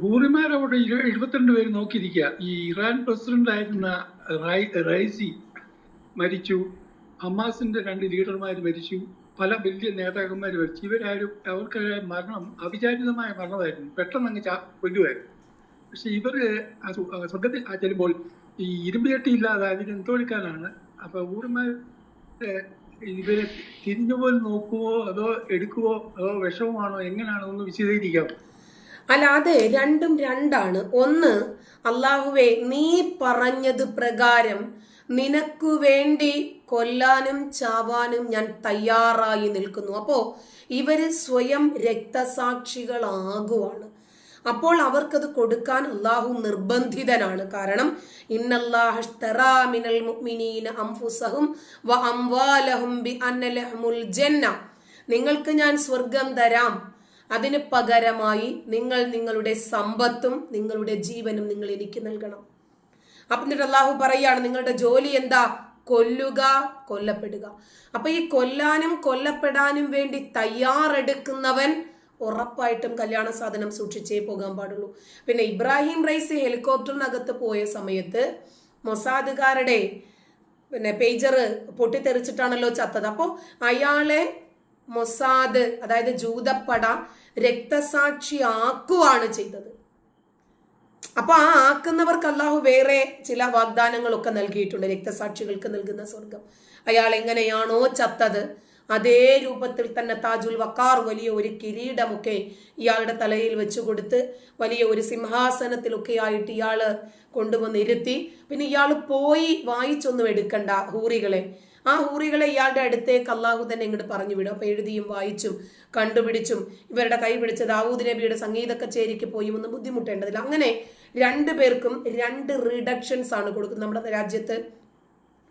ഹൂറിമാരവിടെ എഴുപത്തിരണ്ട് പേര് നോക്കിയിരിക്കുക ഈ ഇറാൻ പ്രസിഡന്റ് ആയിരുന്ന റൈസി മരിച്ചു. ഹമാസിന്റെ രണ്ട് ലീഡർമാർ മരിച്ചു. പല വലിയ നേതാക്കന്മാർ മരിച്ചു. ഇവരാരും അവർക്ക് മരണം അവിചാരിതമായ മരണമായിരുന്നു. പെട്ടെന്ന് അങ്ങ് കൊല്ലുമായിരുന്നു. പക്ഷെ ഇവർ സ്വർഗത്തിൽ ചെല്ലുമ്പോൾ ഈ ഇരുമ്പുചട്ടി ഇല്ലാതെ അതിന് എന്തോടിക്കാനാണ് അപ്പൊ ഊർമാർ ഇവരെ തിരിഞ്ഞുപോലും നോക്കുവോ അതോ എടുക്കുവോ അതോ വിഷമമാണോ എങ്ങനെയാണോ ഒന്ന് വിശദീകരിക്കാം. അല്ല അത് രണ്ടും രണ്ടാണ്. ഒന്ന് അള്ളാഹുവെ നീ പറഞ്ഞത് പ്രകാരം നിനക്കു വേണ്ടി കൊല്ലാനും ചാവാനും ഞാൻ തയ്യാറായി നിൽക്കുന്നു. അപ്പോൾ ഇവർ സ്വയം രക്തസാക്ഷികളാകുവാണ്. അപ്പോൾ അവർക്കത് കൊടുക്കാൻ അള്ളാഹു നിർബന്ധിതനാണ്. കാരണം നിങ്ങൾക്ക് ഞാൻ സ്വർഗം തരാം. അതിന് പകരമായി നിങ്ങൾ നിങ്ങളുടെ സമ്പത്തും നിങ്ങളുടെ ജീവനും നിങ്ങൾ എനിക്ക് നൽകണം. അപ്പൊ എന്നിട്ട് അള്ളാഹു പറയാണ് നിങ്ങളുടെ ജോലി എന്താ? കൊല്ലുക കൊല്ലപ്പെടുക. അപ്പൊ ഈ കൊല്ലാനും കൊല്ലപ്പെടാനും വേണ്ടി തയ്യാറെടുക്കുന്നവൻ ഉറപ്പായിട്ടും കല്യാണ സാധനം സൂക്ഷിച്ചേ പോകാൻ പാടുള്ളൂ. പിന്നെ ഇബ്രാഹിം റൈസ് ഹെലികോപ്റ്ററിനകത്ത് പോയ സമയത്ത് മൊസാദുകാരുടെ പിന്നെ പേജർ പൊട്ടിത്തെറിച്ചിട്ടാണല്ലോ ചത്തത്. അപ്പോൾ അയാളെ മൊസാദ് അതായത് ജൂതപ്പട രക്തസാക്ഷി ആക്കുവാണ് ചെയ്തത്. അപ്പൊ ആ ആക്കുന്നവർക്ക് അള്ളാഹു വേറെ ചില വാഗ്ദാനങ്ങളൊക്കെ നൽകിയിട്ടുണ്ട്. രക്തസാക്ഷികൾക്ക് നൽകുന്ന സ്വർഗം അയാൾ എങ്ങനെയാണോ ചത്തത് അതേ രൂപത്തിൽ തന്നെ താജുൽ വക്കാർ വലിയ ഒരു കിരീടമൊക്കെ ഇയാളുടെ തലയിൽ വെച്ചു കൊടുത്ത് വലിയ ഒരു സിംഹാസനത്തിലൊക്കെ ആയിട്ട് ഇയാൾ കൊണ്ടുവന്ന് ഇരുത്തി. പിന്നെ ഇയാൾ പോയി വായിച്ചൊന്നും എടുക്കണ്ട ഹൂറികളെ. ആ ഹൂറികളെ ഇയാളുടെ അടുത്തേക്ക് അള്ളാഹു തന്നെ ഇങ്ങോട്ട് പറഞ്ഞു വിടും അപ്പോൾ എഴുതിയും വായിച്ചും കണ്ടുപിടിച്ചും ഇവരുടെ കൈ പിടിച്ച ദാവൂദ് നബിയുടെ സംഗീത കച്ചേരിക്ക് പോയി ഒന്നും ബുദ്ധിമുട്ടേണ്ടതില്ല. അങ്ങനെ രണ്ടു പേർക്കും രണ്ട് റിഡക്ഷൻസ് ആണ് കൊടുക്കുന്നത്. നമ്മുടെ രാജ്യത്ത്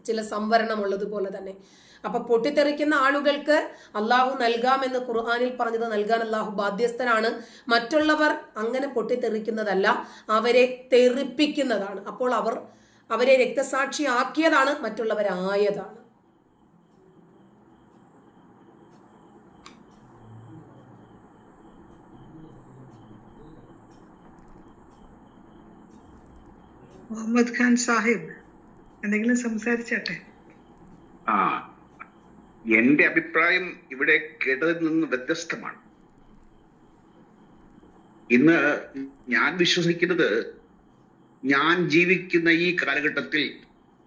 ചില സംവരണം ഉള്ളതുപോലെ തന്നെ. അപ്പൊ പൊട്ടിത്തെറിക്കുന്ന ആളുകൾക്ക് അള്ളാഹു നൽകാമെന്ന് ഖുർആാനിൽ പറഞ്ഞത് നൽകാൻ അള്ളാഹു ബാധ്യസ്ഥനാണ്. മറ്റുള്ളവർ അങ്ങനെ പൊട്ടിത്തെറിക്കുന്നതല്ല അവരെ തെറിപ്പിക്കുന്നതാണ്. അപ്പോൾ അവർ അവരെ രക്തസാക്ഷിയാക്കിയതാണ് മറ്റുള്ളവരായതാണ്. മുഹമ്മദ് ഖാൻ സാഹിബ്. എന്തെങ്കിലും സംസാരിച്ചട്ടെ? ആ എന്റെ അഭിപ്രായം ഇവിടെ കേട്ടതിൽ നിന്ന് വ്യത്യസ്തമാണ്. ഇന്ന് ഞാൻ വിശ്വസിക്കുന്നത് ഞാൻ ജീവിക്കുന്ന ഈ കാലഘട്ടത്തിൽ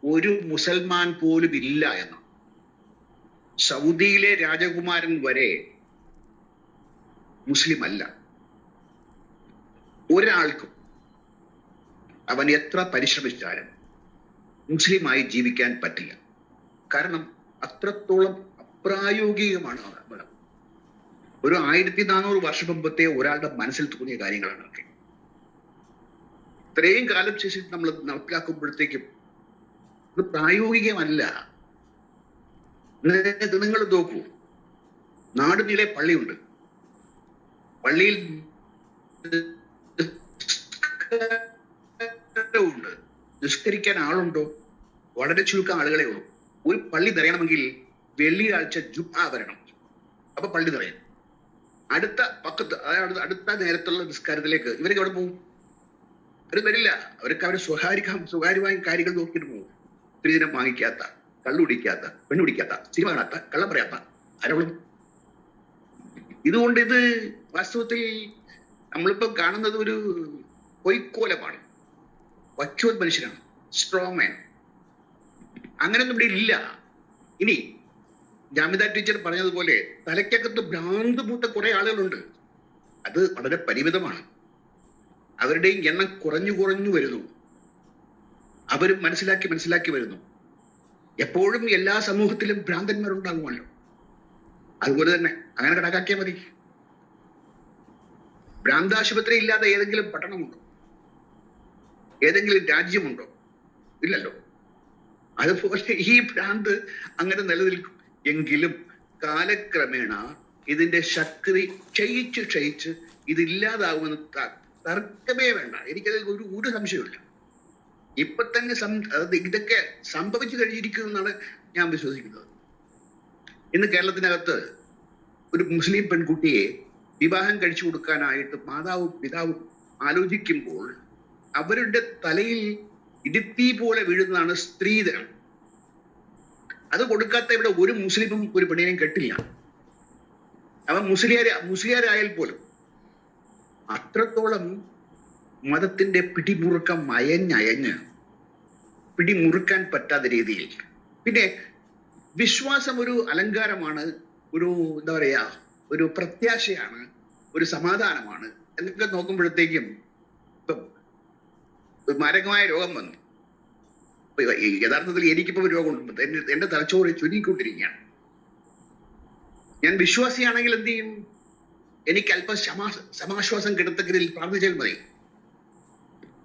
ഒരു മുസൽമാൻ പോലും ഇല്ല എന്ന് സൗദിയിലെ രാജകുമാരൻ വരെ മുസ്ലിം അല്ല. ഒരാൾക്കും അവൻ എത്ര പരിശ്രമിച്ചാലും മുസ്ലിമായി ജീവിക്കാൻ പറ്റില്ല. കാരണം അത്രത്തോളം അപ്രായോഗികമാണ് ഒരു ആയിരത്തി നാനൂറ് വർഷം മുമ്പത്തെ ഒരാളുടെ മനസ്സിൽ തോന്നിയ കാര്യങ്ങളാണ് ഒക്കെ ഇത്രയും കാലം ശേഷം നമ്മൾ നടപ്പിലാക്കുമ്പോഴത്തേക്കും അത് പ്രായോഗികമല്ല. നിങ്ങൾ നോക്കൂ. നാടുനീളെ പള്ളിയുണ്ട്. പള്ളിയിൽ ഉണ്ട് നിഷ്കരിക്കാൻ ആളുണ്ടോ? വളരെ ചുരുക്കം ആളുകളെ ഉള്ളൂ. ഒരു പള്ളി നിറയണമെങ്കിൽ വെള്ളിയാഴ്ച ജുമാ വരണം. അപ്പൊ പള്ളി നിറയും. അടുത്ത പക്കത്ത് അതായത് അടുത്ത നേരത്തുള്ള നിസ്കാരത്തിലേക്ക് ഇവരൊക്കെ എവിടെ പോകും അവർ വരില്ല. അവർക്ക് അവർ സ്വകാര്യ സ്വകാര്യമായ കാര്യങ്ങൾ നോക്കിയിട്ട് പോകും സ്ത്രീധനം വാങ്ങിക്കാത്ത കള്ളുപിടിക്കാത്ത പെണ്ണുപിടിക്കാത്ത സിനിമ കാണാത്ത കള്ളം പറയാത്ത ആരവളും ഇതുകൊണ്ട് ഇത് വാസ്തവത്തിൽ നമ്മളിപ്പോ കാണുന്നത് ഒരു പൊയ്ക്കോലമാണ്. വച്ചോൽ മനുഷ്യനാണ്. സ്ട്രോങ് മാൻ അങ്ങനെയൊന്നും ഇവിടെ ഇല്ല. ഇനി ജാമിത ടീച്ചർ പറഞ്ഞതുപോലെ തലയ്ക്കകത്ത് ഭ്രാന്ത് മൂത്ത കുറെ ആളുകളുണ്ട്. അത് വളരെ പരിമിതമാണ്. അവരുടെയും എണ്ണം കുറഞ്ഞു കുറഞ്ഞു വരുന്നു. അവരും മനസ്സിലാക്കി മനസ്സിലാക്കി വരുന്നു. എപ്പോഴും എല്ലാ സമൂഹത്തിലും ഭ്രാന്തന്മാരുണ്ടാകുമല്ലോ. അതുപോലെ തന്നെ അങ്ങനെ കണക്കാക്കിയാൽ മതി. ഭ്രാന്താശുപത്രി ഇല്ലാതെ ഏതെങ്കിലും പട്ടണമുണ്ടോ? ഏതെങ്കിലും രാജ്യമുണ്ടോ? ഇല്ലല്ലോ. അതുപോലെ ഈ ഭ്രാന്ത് അങ്ങനെ നിലനിൽക്കും. എങ്കിലും കാലക്രമേണ ഇതിന്റെ ശക്തി ക്ഷയിച്ച് ക്ഷയിച്ച് ഇതില്ലാതാവുമെന്ന് തർക്കമേ വേണ്ട. എനിക്കതിൽ ഒരു ഒരു സംശയമില്ല ഇപ്പൊ തന്നെ ഇതൊക്കെ സംഭവിച്ചു കഴിഞ്ഞിരിക്കുന്നു എന്നാണ് ഞാൻ വിശ്വസിക്കുന്നത്. ഇന്ന് കേരളത്തിനകത്ത് ഒരു മുസ്ലിം പെൺകുട്ടിയെ വിവാഹം കഴിച്ചു കൊടുക്കാനായിട്ട് മാതാവും പിതാവും ആലോചിക്കുമ്പോൾ അവരുടെ തലയിൽ ഇടുത്തി പോലെ വീഴുന്നതാണ് സ്ത്രീധനം. അത് കൊടുക്കാത്ത ഇവിടെ ഒരു മുസ്ലിമും ഒരു പെണ്ണിനെയും കെട്ടില്ല. അവൻ മുസ്ലിയാർ മുസ്ലിയാരായാൽ പോലും അത്രത്തോളം മതത്തിന്റെ പിടിമുറുക്കം അയഞ്ഞയഞ്ഞ് പിടിമുറുക്കാൻ പറ്റാത്ത രീതിയിൽ. പിന്നെ വിശ്വാസം ഒരു അലങ്കാരമാണ് ഒരു എന്താ പറയാ ഒരു പ്രത്യാശയാണ് ഒരു സമാധാനമാണ് എന്നൊക്കെ നോക്കുമ്പോഴത്തേക്കും ഇപ്പം ഒരു മാരകമായ രോഗം വന്നു. യഥാർത്ഥത്തിൽ എനിക്കിപ്പോ ഒരു രോഗമുണ്ട് എന്റെ എന്റെ തലച്ചോറ് ചുരുങ്ങിക്കൊണ്ടിരിക്കുകയാണ്. ഞാൻ വിശ്വാസിയാണെങ്കിൽ എന്ത് ചെയ്യും? എനിക്ക് അല്പം ശമാ സമാശ്വാസം കിടത്തക്കരിൽ പ്രാർത്ഥിച്ചാൽ മതി.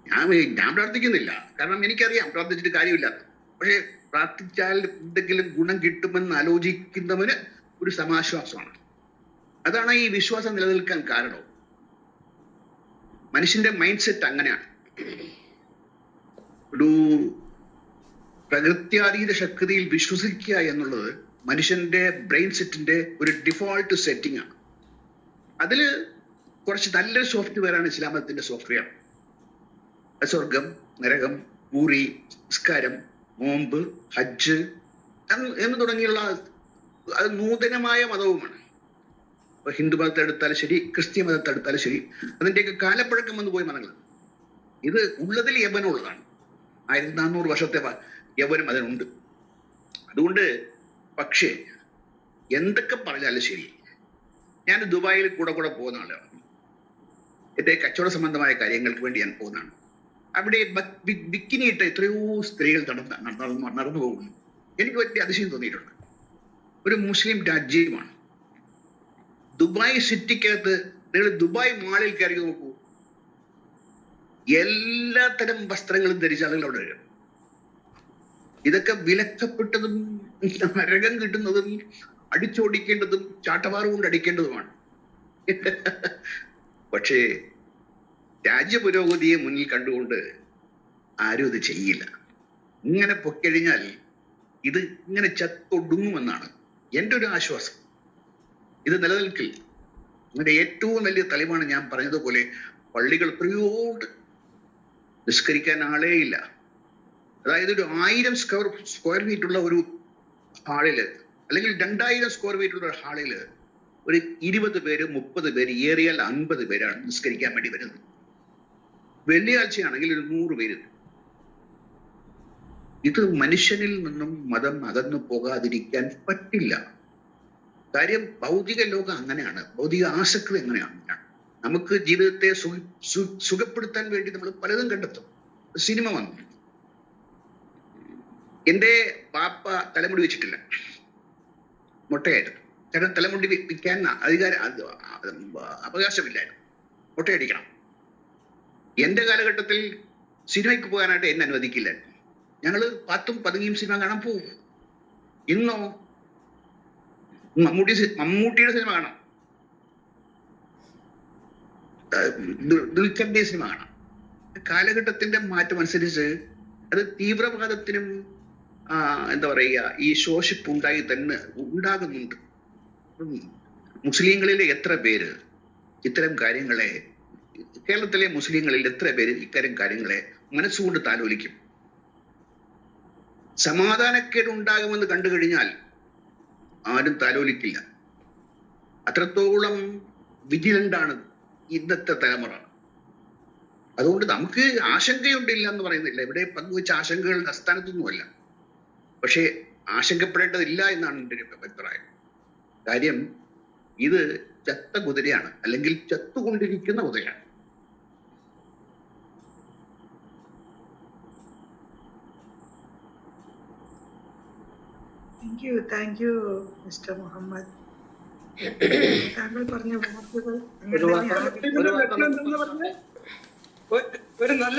ഞാൻ ഞാൻ പ്രാർത്ഥിക്കുന്നില്ല. കാരണം എനിക്കറിയാം പ്രാർത്ഥിച്ചിട്ട് കാര്യമില്ല. പക്ഷേ പ്രാർത്ഥിച്ചാൽ എന്തെങ്കിലും ഗുണം കിട്ടുമെന്ന് ആലോചിക്കുന്നവന് ഒരു സമാശ്വാസമാണ് അതാണ് ഈ വിശ്വാസം നിലനിൽക്കാൻ കാരണം. മനുഷ്യന്റെ മൈൻഡ് സെറ്റ് അങ്ങനെയാണ്. ഒരു പ്രകൃത്യാതീത ശക്തിയിൽ വിശ്വസിക്കുക എന്നുള്ളത് മനുഷ്യന്റെ ബ്രെയിൻ സെറ്റിന്റെ ഒരു ഡിഫോൾട്ട് സെറ്റിംഗ് ആണ്. അതിൽ കുറച്ച് നല്ലൊരു സോഫ്റ്റ്വെയർ ആണ് ഇസ്ലാമത്തിന്റെ സോഫ്റ്റ്വെയർ സ്വർഗം നരകം ഊറി നിസ്കാരം നോമ്പ് ഹജ്ജ് എന്ന് തുടങ്ങിയുള്ള അത് നൂതനമായ മതവുമാണ്. ഹിന്ദു മതത്തെ എടുത്താലും ശരി ക്രിസ്ത്യ മതത്തെ എടുത്താലും ശരി അതിന്റെയൊക്കെ കാലപ്പഴക്കം വന്നു പോയ മതങ്ങളാണ്. ഇത് ഉള്ളതിൽ യവനുള്ളതാണ്. ആയിരത്തി നാനൂറ് വർഷത്തെ യവനം അതിനുണ്ട്. അതുകൊണ്ട് പക്ഷേ എന്തൊക്കെ പറഞ്ഞാലും ശരി ഞാൻ ദുബായിൽ കൂടെ കൂടെ പോകുന്ന ആളാണ്. എന്റെ കച്ചവട സംബന്ധമായ കാര്യങ്ങൾക്ക് വേണ്ടി ഞാൻ പോകുന്നതാണ് അവിടെ ബിക്കിനി എത്രയോ സ്ത്രീകൾ നടന്ന് നടന്നു നടന്നു പോകുന്നു. എനിക്ക് വലിയ അതിശയം തോന്നിയിട്ടുണ്ട്. ഒരു മുസ്ലിം രാജ്യമാണ്. ദുബായ് സിറ്റിക്കകത്ത് നിങ്ങൾ ദുബായ് മാളിൽ കയറി നോക്കൂ. എല്ലാത്തരം വസ്ത്രങ്ങളും ധരിച്ച ആളുകൾ അവിടെ വരും. ഇതൊക്കെ വിലക്കപ്പെട്ടതും നരകം കിട്ടുന്നതും അടിച്ചോടിക്കേണ്ടതും ചാട്ടവാറ് കൊണ്ട് അടിക്കേണ്ടതുമാണ്. പക്ഷേ രാജ്യപുരോഗതിയെ മുന്നിൽ കണ്ടുകൊണ്ട് ആരും ഇത് ചെയ്യില്ല. ഇങ്ങനെ പൊക്കഴിഞ്ഞാൽ ഇത് ഇങ്ങനെ ചത്തൊടുങ്ങുമെന്നാണ് എന്റെ ഒരു ആശ്വാസം. ഇത് നിലനിൽക്കില്ല. എന്റെ ഏറ്റവും വലിയ തെളിവാണ് ഞാൻ പറഞ്ഞതുപോലെ പള്ളികൾ എത്രയോ ഉണ്ട്. നിസ്കരിക്കാൻ ആളേ ഇല്ല അതായത് ഒരു ആയിരം സ്ക്വയർ സ്ക്വയർ ഫീറ്റ് ഉള്ള ഒരു ഹാളിൽ അല്ലെങ്കിൽ രണ്ടായിരം സ്ക്വയർ ഫീറ്റ് ഉള്ള ഹാളിൽ ഒരു ഇരുപത് പേര് മുപ്പത് പേര് ഏറിയാൽ അൻപത് പേരാണ് നിസ്കരിക്കാൻ വേണ്ടി വരുന്നത്. വെള്ളിയാഴ്ചയാണെങ്കിൽ ഒരു നൂറ് പേര്. ഇത് മനുഷ്യനിൽ നിന്നും മതം അകന്നു പോകാതിരിക്കാൻ പറ്റില്ല. കാര്യം ഭൗതിക ലോകം അങ്ങനെയാണ്. ഭൗതിക ആസക്തി അങ്ങനെയാണ്. നമുക്ക് ജീവിതത്തെ സുഖപ്പെടുത്താൻ വേണ്ടി നമ്മൾ പലതും കണ്ടെത്തും. സിനിമ വന്നു. എന്റെ പാപ്പ തലമുടി വെച്ചിട്ടില്ല. മുട്ടയായിരുന്നു. കാരണം തലമുടി വിൽക്കാൻ അധികാരം അവകാശമില്ലായിരുന്നു. മുട്ടയടിക്കണം. എന്റെ കാലഘട്ടത്തിൽ സിനിമയ്ക്ക് പോകാനായിട്ട് എന്നെ അനുവദിക്കില്ല. ഞങ്ങൾ പത്തും പതുങ്ങിയും സിനിമ കാണാൻ പോകും ഇന്നോ? മമ്മൂട്ടി മമ്മൂട്ടിയുടെ സിനിമ കാണാം. ആ, ദുൽ- ദുൽഖറിന്റെ കാലഘട്ടത്തിന്റെ മാറ്റം അനുസരിച്ച് അത് തീവ്രവാദത്തിനും എന്താ പറയുക ഈ ശോഷിപ്പ് ഉണ്ടായി തന്നെ ഉണ്ടാകുന്നുണ്ട്. മുസ്ലിങ്ങളിലെ എത്ര പേര് ഇത്തരം കാര്യങ്ങളെ കേരളത്തിലെ മുസ്ലിങ്ങളിൽ എത്ര പേര് ഇത്തരം കാര്യങ്ങളെ മനസ്സുകൊണ്ട് താലോലിക്കും? സമാധാനക്കേട് ഉണ്ടാകുമെന്ന് കണ്ടു കഴിഞ്ഞാൽ ആരും താലോലിക്കില്ല. അത്രത്തോളം വിജിലന്റ് ആണ് ഇന്നത്തെ തലമുറ. അതുകൊണ്ട് നമുക്ക് ആശങ്കയുണ്ടില്ല എന്ന് പറയുന്നില്ല. ഇവിടെ പങ്കുവെച്ച ആശങ്കകളുടെ അസ്ഥാനത്തൊന്നുമല്ല പക്ഷേ ആശങ്കപ്പെടേണ്ടതില്ല എന്നാണ് എന്റെ ഒരു അഭിപ്രായം. കാര്യം ഇത് ചത്ത കുതിരയാണ്. അല്ലെങ്കിൽ ചത്തുകൊണ്ടിരിക്കുന്ന കുതിരയാണ്. Thank you thank you mister Muhammad താങ്കൾ പറഞ്ഞ വാക്കുകൾ ഒരു നല്ല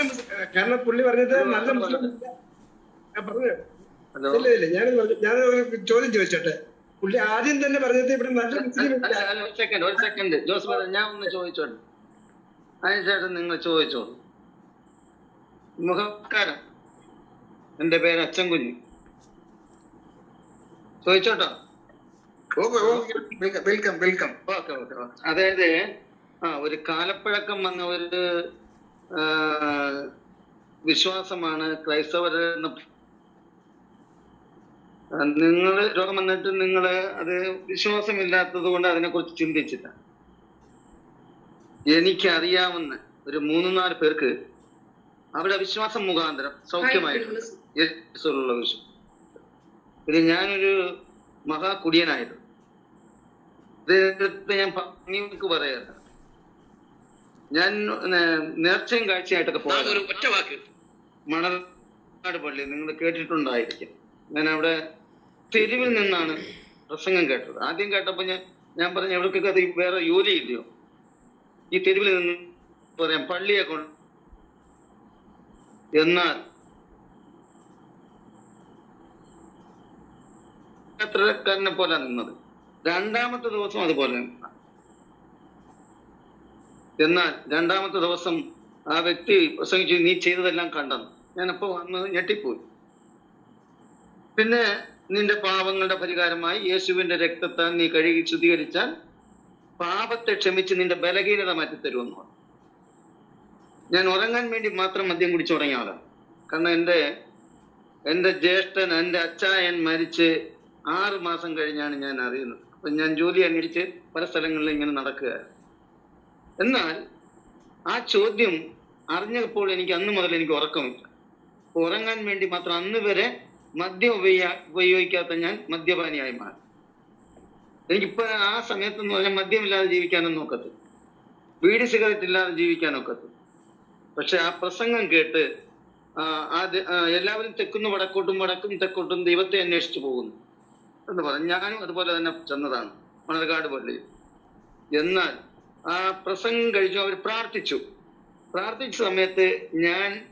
കാരണം പുള്ളി പറഞ്ഞത് നല്ല പറഞ്ഞു. ഇല്ല ഇല്ല ഞാൻ ഞാൻ ഒരു ചോദ്യം ചോദിച്ചോട്ടെ? പുള്ളി ആദ്യം തന്നെ പറഞ്ഞത് ഇവിടെ നല്ല ഒരു സെക്കൻഡ് ഒരു സെക്കൻഡ് ജോസ് ഞാൻ ഒന്ന് ചോദിച്ചോട്ടെ? അതിനുശേഷം നിങ്ങൾ ചോദിച്ചോളൂ. നമസ്കാരം എന്റെ പേര് Achankunju ചോദിച്ചോട്ടോ? Okay okay welcome welcome okay okay okay. അതായത് ആ ഒരു കാലപ്പഴക്കം വന്ന ഒരു വിശ്വാസമാണ് ക്രൈസ്തവർ എന്ന്. നിങ്ങൾ രോഗം വന്നിട്ട് നിങ്ങൾ അത് വിശ്വാസമില്ലാത്തത് കൊണ്ട് അതിനെക്കുറിച്ച് ചിന്തിച്ചില്ല. എനിക്കറിയാവുന്ന ഒരു മൂന്ന് നാല് പേർക്ക് അവരുടെ വിശ്വാസം മുഖാന്തരം സൗഖ്യമായിട്ടുള്ള വിശ്വാസം. ഇത് ഞാനൊരു മഹാകുടിയനായിരുന്നു. ഇദ്ദേഹത്തെ ഞാൻ ഭംഗിക്ക് പറയാറ് ഞാൻ നേർച്ചയും കാഴ്ചയായിട്ടൊക്കെ ഒരു ഒറ്റ വാക്ക്. മണർക്കാട് പള്ളി നിങ്ങൾ കേട്ടിട്ടുണ്ടായിരിക്കും. ഞാൻ അവിടെ തെരുവിൽ നിന്നാണ് പ്രസംഗം കേട്ടത്. ആദ്യം കേട്ടപ്പോ ഞാൻ ഞാൻ പറഞ്ഞു എവിടേക്കൊക്കെ അത് വേറെ ജോലി ഇല്ലയോ ഈ തെരുവിൽ നിന്ന് പറയാം പള്ളിയെ കൊണ്ട് എന്നാൽ യാത്രക്കാരനെ പോലെ നിന്നത്. രണ്ടാമത്തെ ദിവസം അതുപോലെ. എന്നാൽ രണ്ടാമത്തെ ദിവസം ആ വ്യക്തി പ്രസംഗിച്ചു നീ ചെയ്തതെല്ലാം കണ്ടെന്ന് ഞാനപ്പോ വന്ന് ഞെട്ടിപ്പോയി. പിന്നെ നിന്റെ പാപങ്ങളുടെ പരിഹാരമായി യേശുവിന്റെ രക്തത്താൽ നീ കഴുകി ശുദ്ധീകരിച്ചാൽ പാപത്തെ ക്ഷമിച്ച് നിന്റെ ബലഹീനത മാറ്റിത്തരുമെന്ന് പറഞ്ഞു. ഞാൻ ഉറങ്ങാൻ വേണ്ടി മാത്രം മദ്യം കുടിച്ചു തുടങ്ങിയ ആളാണ് കാരണം എന്റെ എന്റെ ജ്യേഷ്ഠൻ എന്റെ അച്ചായൻ മരിച്ച് ആറ് മാസം കഴിഞ്ഞാണ് ഞാൻ അറിയുന്നത്. ഞാൻ ജോലി അന്വേഷിച്ച് പല സ്ഥലങ്ങളിൽ ഇങ്ങനെ നടക്കുക. എന്നാൽ ആ ചോദ്യം അറിഞ്ഞപ്പോൾ എനിക്ക് അന്ന് മുതൽ എനിക്ക് ഉറക്കമില്ല. ഉറങ്ങാൻ വേണ്ടി മാത്രം അന്ന് വരെ മദ്യം ഉപയോഗിക്കാ ഉപയോഗിക്കാത്ത ഞാൻ മദ്യപാനിയായി മാറി. എനിക്കിപ്പോ ആ സമയത്ത് എന്ന് പറഞ്ഞാൽ മദ്യമില്ലാതെ ജീവിക്കാനൊന്നും ഒക്കത്തില്ല വീട് സിഗരറ്റ് ഇല്ലാതെ ജീവിക്കാൻ ഒക്കത്തു പക്ഷെ ആ പ്രസംഗം കേട്ട് ആ, എല്ലാവരും തെക്കുന്നു വടക്കോട്ടും വടക്കും തെക്കോട്ടും ദൈവത്തെ അന്വേഷിച്ചു പോകുന്നു. എന്ന് പറഞ്ഞു. ഞാനും അതുപോലെ തന്നെ ചെന്നതാണ്. മണർകാട് പള്ളി. എന്നാൽ ആ പ്രസംഗം കഴിച്ചു അവർ പ്രാർത്ഥിച്ചു. പ്രാർത്ഥിച്ച സമയത്ത് ഞാൻ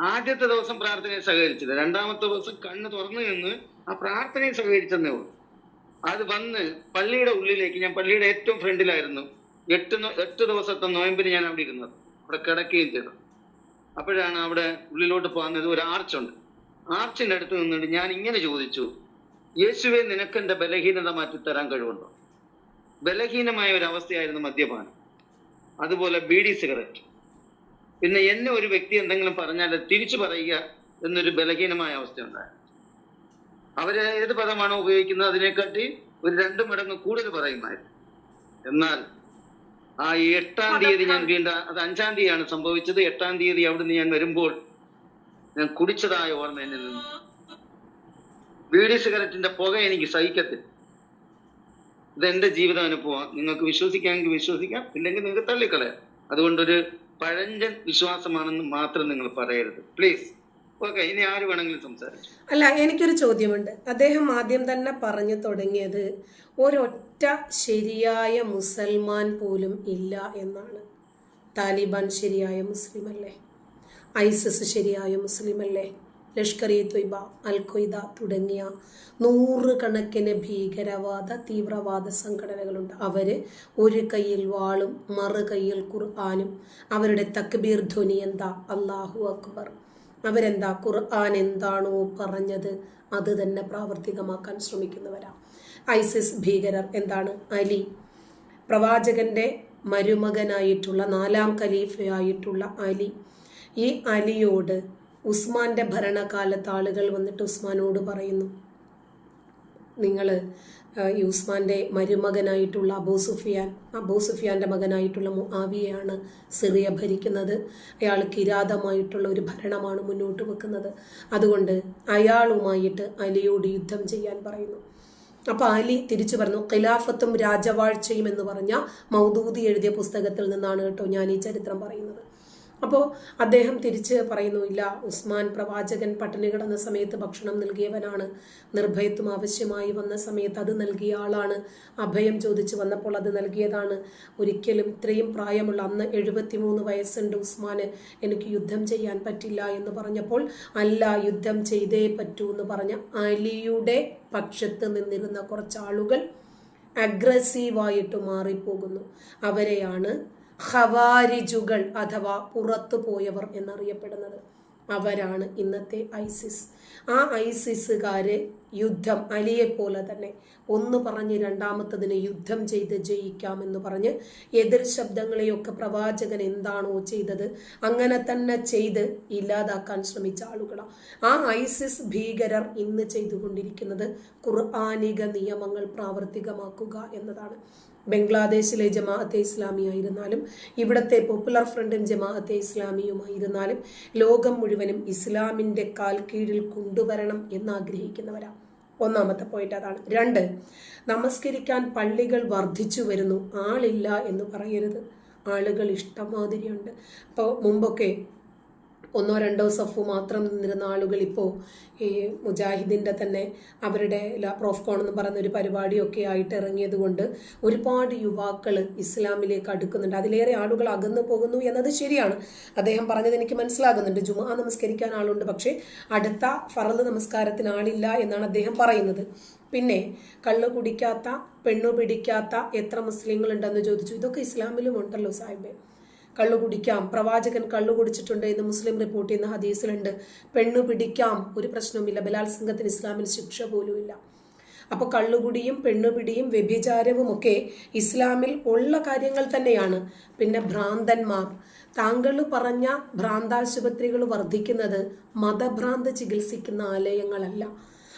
ആദ്യത്തെ ദിവസം പ്രാർത്ഥനയെ സഹകരിച്ചില്ല. രണ്ടാമത്തെ ദിവസം കണ്ണ് തുറന്നു നിന്ന് ആ പ്രാർത്ഥനയെ സഹകരിച്ചെന്നേ ഉള്ളൂ. അത് വന്ന് പള്ളിയുടെ ഉള്ളിലേക്ക് ഞാൻ പള്ളിയുടെ ഏറ്റവും ഫ്രണ്ടിലായിരുന്നു. എട്ട് എട്ട് ദിവസത്തെ നോയമ്പിന് ഞാൻ അവിടെ ഇരുന്നത്. അവിടെ കിടക്കുകയും ചെയ്തു. അപ്പോഴാണ് അവിടെ ഉള്ളിലോട്ട് പോകുന്നത് ഒരു ആർച്ചുണ്ട്. ആർച്ചിന്റെ അടുത്ത് നിന്നിട്ട് ഞാൻ ഇങ്ങനെ ചോദിച്ചു യേശുവെ നിനക്ക് എന്റെ ബലഹീനത മാറ്റി തരാൻ കഴിവുണ്ടോ? ബലഹീനമായ ഒരു അവസ്ഥയായിരുന്നു മദ്യപാനം. അതുപോലെ ബീഡി സിഗരറ്റ്. പിന്നെ എന്നെ ഒരു വ്യക്തി എന്തെങ്കിലും പറഞ്ഞാൽ തിരിച്ചു പറയുക എന്നൊരു ബലഹീനമായ അവസ്ഥ അവർ ഏത് പദമാണോ ഉപയോഗിക്കുന്നത് അതിനെക്കാട്ടി ഒരു രണ്ട് മടങ്ങ് കൂടുതൽ പറയുമായിരുന്നു. എന്നാൽ ആ എട്ടാം തീയതി ഞാൻ വീണ്ടും അത് അഞ്ചാം തീയതിയാണ് സംഭവിച്ചത്. എട്ടാം തീയതി അവിടുന്ന് ഞാൻ വരുമ്പോൾ ഞാൻ കുടിച്ചതായ ഓർമ്മ എന്നിൽ നിന്നു ബീഡി സിഗരറ്റിന്റെ പുക എനിക്ക് സഹിക്കത്തില്ല. ഇത് എന്റെ ജീവിത അനുഭവം നിങ്ങൾക്ക് വിശ്വസിക്കാമെങ്കിൽ വിശ്വസിക്കാം ഇല്ലെങ്കിൽ നിങ്ങൾക്ക് തള്ളിക്കളയാം. അതുകൊണ്ടൊരു പഴഞ്ചൻ വിശ്വാസമാണെന്ന് മാത്രം നിങ്ങൾ പറയരുത്. പ്ലീസ് ഓക്കെ ഇനി ആര് വേണമെങ്കിലും സംസാരിച്ചു അല്ല എനിക്കൊരു ചോദ്യമുണ്ട്. അദ്ദേഹം ആദ്യം തന്നെ പറഞ്ഞു തുടങ്ങിയത് ഒരൊറ്റ ശരിയായ മുസൽമാൻ പോലും ഇല്ല എന്നാണ്. താലിബാൻ ശരിയായ മുസ്ലിം അല്ലേ ഐസിസ് ശരിയായ മുസ്ലിം അല്ലേ ലഷ്കർ ഇ തൊയ്ബ അൽ ഖ്വയ്ദ തുടങ്ങിയ നൂറുകണക്കിന് ഭീകരവാദ തീവ്രവാദ സംഘടനകളുണ്ട്. അവർ ഒരു കയ്യിൽ വാളും മറു കയ്യിൽ ഖുർആാനും അവരുടെ തക്ബീർ ധ്വനി എന്താ? അള്ളാഹു അക്ബർ. അവരെന്താ? ഖുർആൻ എന്താണോ പറഞ്ഞത് അത് തന്നെ പ്രാവർത്തികമാക്കാൻ ശ്രമിക്കുന്നവരാ. ഐസിസ് ഭീകരർ എന്താണ്? അലി. പ്രവാചകന്റെ മരുമകനായിട്ടുള്ള നാലാം ഖലീഫയായിട്ടുള്ള അലി. ഈ അലിയോട് ഉസ്മാന്റെ ഭരണകാലത്ത് ആളുകൾ വന്നിട്ട് ഉസ്മാനോട് പറയുന്നു. നിങ്ങൾ ഈ ഉസ്മാന്റെ മരുമകനായിട്ടുള്ള അബൂ സുഫിയാൻ അബൂ സുഫിയാന്റെ മകനായിട്ടുള്ള മുആവിയയാണ് സിറിയ ഭരിക്കുന്നത്. അയാൾ കിരാതമായിട്ടുള്ള ഒരു ഭരണമാണ് മുന്നോട്ട് വെക്കുന്നത്. അതുകൊണ്ട് അയാളുമായിട്ട് അലിയോട് യുദ്ധം ചെയ്യാൻ പറയുന്നു. അപ്പോൾ അലി തിരിച്ചു പറഞ്ഞു ഖിലാഫത്തും രാജവാഴ്ചയും എന്ന് പറഞ്ഞ മൗദൂദി എഴുതിയ പുസ്തകത്തിൽ നിന്നാണ് കേട്ടോ ഞാൻ ഈ ചരിത്രം പറയുന്നത്. അപ്പോൾ അദ്ദേഹം തിരിച്ച് പറയുന്നു ഇല്ല ഉസ്മാൻ പ്രവാചകൻ പട്ടിണി കിടന്ന സമയത്ത് ഭക്ഷണം നൽകിയവനാണ്. നിർഭയത്വം ആവശ്യമായി വന്ന സമയത്ത് അത് നൽകിയ ആളാണ്. അഭയം ചോദിച്ചു വന്നപ്പോൾ അത് നൽകിയതാണ്. ഒരിക്കലും ഇത്രയും പ്രായമുള്ള അന്ന് എഴുപത്തിമൂന്ന് വയസ്സുണ്ട് ഉസ്മാന്. എനിക്ക് യുദ്ധം ചെയ്യാൻ പറ്റില്ല എന്ന് പറഞ്ഞപ്പോൾ അല്ല യുദ്ധം ചെയ്തേ പറ്റൂ എന്ന് പറഞ്ഞ അലിയുടെ പക്ഷത്ത് നിന്നിരുന്ന കുറച്ച് ആളുകൾ അഗ്രസീവായിട്ട് മാറിപ്പോകുന്നു. അവരെയാണ് ഖവാരിജുകൾ അഥവാ പുറത്തു പോയവർ എന്നറിയപ്പെടുന്നത്. അവരാണ് ഇന്നത്തെ ഐസിസ്. ആ ഐസിസുകാര് യുദ്ധം അലിയെപ്പോലെ പോലെ തന്നെ. ഒന്ന് പറഞ്ഞ് രണ്ടാമത്തതിന് യുദ്ധം ചെയ്ത് ജയിക്കാമെന്ന് പറഞ്ഞ് എതിർ ശബ്ദങ്ങളെയൊക്കെ പ്രവാചകൻ എന്താണോ ചെയ്തത് അങ്ങനെ തന്നെ ചെയ്ത് ഇല്ലാതാക്കാൻ ശ്രമിച്ച ആളുകളാണ് ആ ഐസിസ് ഭീകരർ ഇന്ന് ചെയ്തുകൊണ്ടിരിക്കുന്നത് ഖുർആാനിക നിയമങ്ങൾ പ്രാവർത്തികമാക്കുക എന്നതാണ്. ബംഗ്ലാദേശിലെ ജമാഅത്തെ ഇസ്ലാമി ആയിരുന്നാലും ഇവിടുത്തെ പോപ്പുലർ ഫ്രണ്ടും ജമാഅത്തെ ഇസ്ലാമിയുമായിരുന്നാലും ലോകം മുഴുവനും ഇസ്ലാമിന്റെ കാൽ കീഴിൽ കൊണ്ടുവരണം എന്നാഗ്രഹിക്കുന്നവരാണ് ഒന്നാമത്തെ പോയിന്റ് അതാണ്. രണ്ട് നമസ്കരിക്കാൻ പള്ളികൾ വർദ്ധിച്ചു വരുന്നു. ആളില്ല എന്ന് പറയരുത്. ആളുകൾ ഇഷ്ടമാതിരിയുണ്ട് അപ്പോൾ മുമ്പൊക്കെ ഒന്നോ രണ്ടോ സഫു മാത്രം നിന്നിരുന്ന ആളുകൾ ഇപ്പോൾ ഈ മുജാഹിദിന്റെ തന്നെ അവരുടെ ല- പ്രോഫ്കോൺ എന്ന് പറയുന്ന ഒരു പരിപാടിയൊക്കെ ആയിട്ട് ഇറങ്ങിയത് കൊണ്ട് ഒരുപാട് യുവാക്കൾ ഇസ്ലാമിലേക്ക് അടുക്കുന്നുണ്ട്. അതിലേറെ ആളുകൾ അകന്നു പോകുന്നു എന്നത് ശരിയാണ്. അദ്ദേഹം പറഞ്ഞത് എനിക്ക് മനസ്സിലാകുന്നുണ്ട്. ജുമാ നമസ്കരിക്കാൻ ആളുണ്ട് പക്ഷേ അടുത്ത ഫറൽ നമസ്കാരത്തിന് ആളില്ല എന്നാണ് അദ്ദേഹം പറയുന്നത്. പിന്നെ കള്ളു കുടിക്കാത്ത പെണ്ണു പിടിക്കാത്ത എത്ര മുസ്ലിങ്ങളുണ്ടെന്ന് ചോദിച്ചു. ഇതൊക്കെ ഇസ്ലാമിലും ഉണ്ടല്ലോ സാഹിബേ. കള്ളു കുടിക്കാം. പ്രവാചകൻ കള്ളു കുടിച്ചിട്ടുണ്ട് എന്ന് മുസ്ലിം റിപ്പോർട്ട് ചെയ്യുന്ന ഹദീസിലുണ്ട്. പെണ്ണു പിടിക്കാം. ഒരു പ്രശ്നവുമില്ല. ബലാത്സംഗത്തിന് ഇസ്ലാമിൽ ശിക്ഷ പോലുമില്ല. അപ്പോൾ കള്ളുകുടിയും പെണ്ണുപിടിയും വ്യഭിചാരവും ഒക്കെ ഇസ്ലാമിൽ ഉള്ള കാര്യങ്ങൾ തന്നെയാണ്. പിന്നെ ഭ്രാന്തന്മാർ. താങ്കൾ പറഞ്ഞ ഭ്രാന്താശുപത്രികൾ വർദ്ധിക്കുന്നത് മതഭ്രാന്ത് ചികിത്സിക്കുന്ന ആലയങ്ങളല്ല.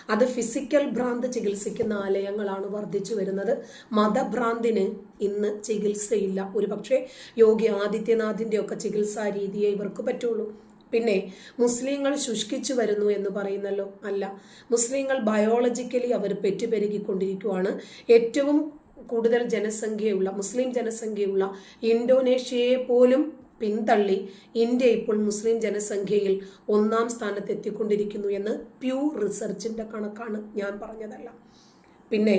അത് ഫിസിക്കൽ ഭ്രാന്ത് ചികിത്സിക്കുന്ന ആലയങ്ങളാണ് വർദ്ധിച്ചു വരുന്നത്. മതഭ്രാന്തിന് ഇന്ന് ചികിത്സയില്ല. ഒരുപക്ഷെ യോഗി ആദിത്യനാഥിന്റെ ഒക്കെ ചികിത്സാ രീതിയെ ഇവർക്ക് പറ്റുള്ളൂ. പിന്നെ മുസ്ലിങ്ങൾ ശുഷ്കിച്ചു വരുന്നു എന്ന് പറയുന്നല്ലോ. അല്ല മുസ്ലിങ്ങൾ ബയോളജിക്കലി അവർ പെറ്റുപെരുകിക്കൊണ്ടിരിക്കുവാണ്. ഏറ്റവും കൂടുതൽ ജനസംഖ്യയുള്ള മുസ്ലിം ജനസംഖ്യയുള്ള ഇന്തോനേഷ്യയെ പോലും പിന്തള്ളി ഇന്ത്യ ഇപ്പോൾ മുസ്ലിം ജനസംഖ്യയിൽ ഒന്നാം സ്ഥാനത്ത് എത്തിക്കൊണ്ടിരിക്കുന്നു എന്ന് പ്യൂർ റിസർച്ചിന്റെ കണക്കാണ് ഞാൻ പറഞ്ഞതല്ല. പിന്നെ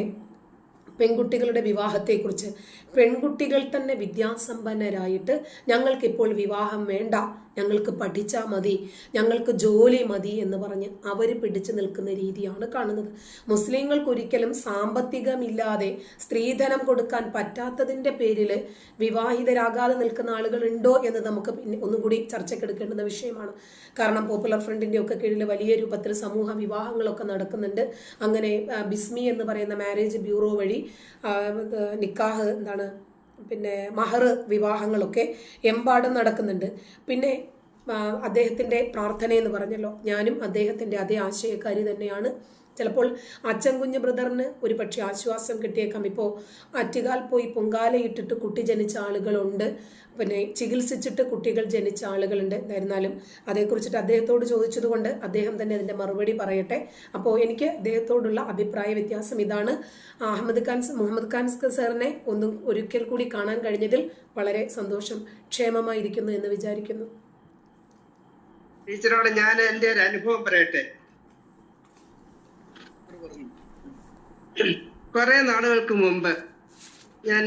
പെൺകുട്ടികളുടെ വിവാഹത്തെക്കുറിച്ച്. പെൺകുട്ടികൾ തന്നെ വിദ്യാസമ്പന്നരായിട്ട് ഞങ്ങൾക്കിപ്പോൾ വിവാഹം വേണ്ട. ഞങ്ങൾക്ക് പഠിച്ചാൽ മതി. ഞങ്ങൾക്ക് ജോലി മതി എന്ന് പറഞ്ഞ് അവർ പിടിച്ചു നിൽക്കുന്ന രീതിയാണ് കാണുന്നത്. മുസ്ലിങ്ങൾക്ക് ഒരിക്കലും സാമ്പത്തികമില്ലാതെ സ്ത്രീധനം കൊടുക്കാൻ പറ്റാത്തതിന്റെ പേരിൽ വിവാഹിതരാകാതെ നിൽക്കുന്ന ആളുകൾ ഉണ്ടോ എന്ന് നമുക്ക് പിന്നെ ഒന്നുകൂടി ചർച്ചയ്ക്കെടുക്കേണ്ടുന്ന വിഷയമാണ്. കാരണം പോപ്പുലർ ഫ്രണ്ടിന്റെ ഒക്കെ കീഴിൽ വലിയ രൂപത്തിൽ സമൂഹ വിവാഹങ്ങളൊക്കെ നടക്കുന്നുണ്ട്. അങ്ങനെ ബിസ്മി എന്ന് പറയുന്ന മാരേജ് ബ്യൂറോ വഴി നിക്കാഹ് എന്താണ് പിന്നെ മഹർ വിവാഹങ്ങളൊക്കെ എമ്പാടും നടക്കുന്നുണ്ട്. പിന്നെ അദ്ദേഹത്തിന്റെ പ്രാർത്ഥന എന്ന് പറഞ്ഞല്ലോ ഞാനും അദ്ദേഹത്തിന്റെ അതേ ആശയക്കാരി തന്നെയാണ്. ചിലപ്പോൾ അച്ഛൻ കുഞ്ഞ് ബ്രദറിന് ഒരു പക്ഷേ ആശ്വാസം കിട്ടിയേക്കാം. ഇപ്പോൾ അറ്റുകാൽ പോയി പൊങ്കാലയിട്ടിട്ട് കുട്ടി ജനിച്ച ആളുകളുണ്ട്. പിന്നെ ചികിത്സിച്ചിട്ട് കുട്ടികൾ ജനിച്ച ആളുകളുണ്ട്. എന്നായിരുന്നാലും അതേക്കുറിച്ചിട്ട് അദ്ദേഹത്തോട് ചോദിച്ചതുകൊണ്ട് അദ്ദേഹം തന്നെ അതിന്റെ മറുപടി പറയട്ടെ. അപ്പോൾ എനിക്ക് അദ്ദേഹത്തോടുള്ള അഭിപ്രായ വ്യത്യാസം ഇതാണ്. അഹമ്മദ് ഖാൻ മുഹമ്മദ് ഖാൻ സാറിനെ ഒന്നും ഒരിക്കൽ കൂടി കാണാൻ കഴിഞ്ഞതിൽ വളരെ സന്തോഷം ക്ഷേമമായിരിക്കുന്നു എന്ന് വിചാരിക്കുന്നു. ടീച്ചറോട് ഞാൻ എന്റെ ഒരു അനുഭവം പറയട്ടെ. കുറെ നാളുകൾക്ക് മുമ്പ് ഞാൻ